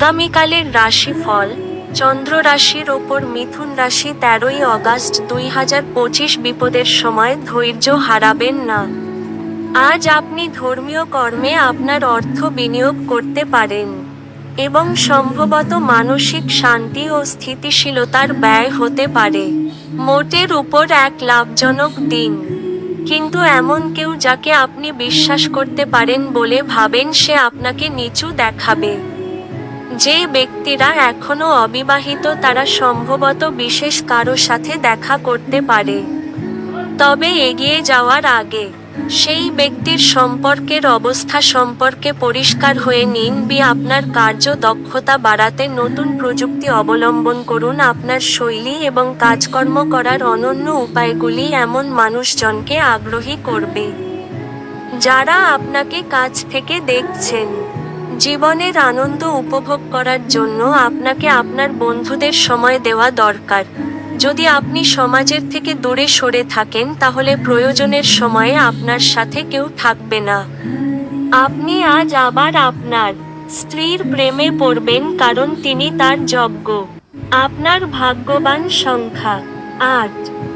আগামীকালের রাশিফল চন্দ্র রাশির ওপর মিথুন রাশি তেরোই অগাস্ট দুই হাজার পঁচিশ বিপদের সময় ধৈর্য হারাবেন না। আজ আপনি ধর্মীয় কর্মে আপনার অর্থ বিনিয়োগ করতে পারেন এবং সম্ভবত মানসিক শান্তি ও স্থিতিশীলতার ব্যয় হতে পারে। মোটের উপর এক লাভজনক দিন। কিন্তু এমন কেউ যাকে আপনি বিশ্বাস করতে পারেন বলে ভাবেন সে আপনাকে নিচু দেখাবে। যে ব্যক্তিরা এখনও অবিবাহিত, তারা সম্ভবত বিশেষ কারও সাথে দেখা করতে পারে। তবে এগিয়ে যাওয়ার আগে, সেই ব্যক্তির সম্পর্কের অবস্থা সম্পর্কে পরিষ্কার হয়ে নিন বি আপনার কার্য দক্ষতা বাড়াতে নতুন প্রযুক্তি অবলম্বন করুন। আপনার শৈলী এবং কাজকর্ম করার অনন্য উপায়গুলি এমন মানুষজনকে আগ্রহী করবে, যারা আপনাকে কাছ থেকে দেখছেন। জীবনের আনন্দ উপভোগ করার জন্য আপনাকে আপনার বন্ধুদের সময় দেওয়া দরকার। যদি আপনি সমাজের থেকে দূরে সরে থাকেন, তাহলে প্রয়োজনের সময়ে আপনার সাথে কেউ থাকবে না। আপনি আজ আবার আপনার স্ত্রীর প্রেমে পড়বেন কারণ তিনি তার যজ্ঞ। আপনার ভাগ্যবান সংখ্যা, আট।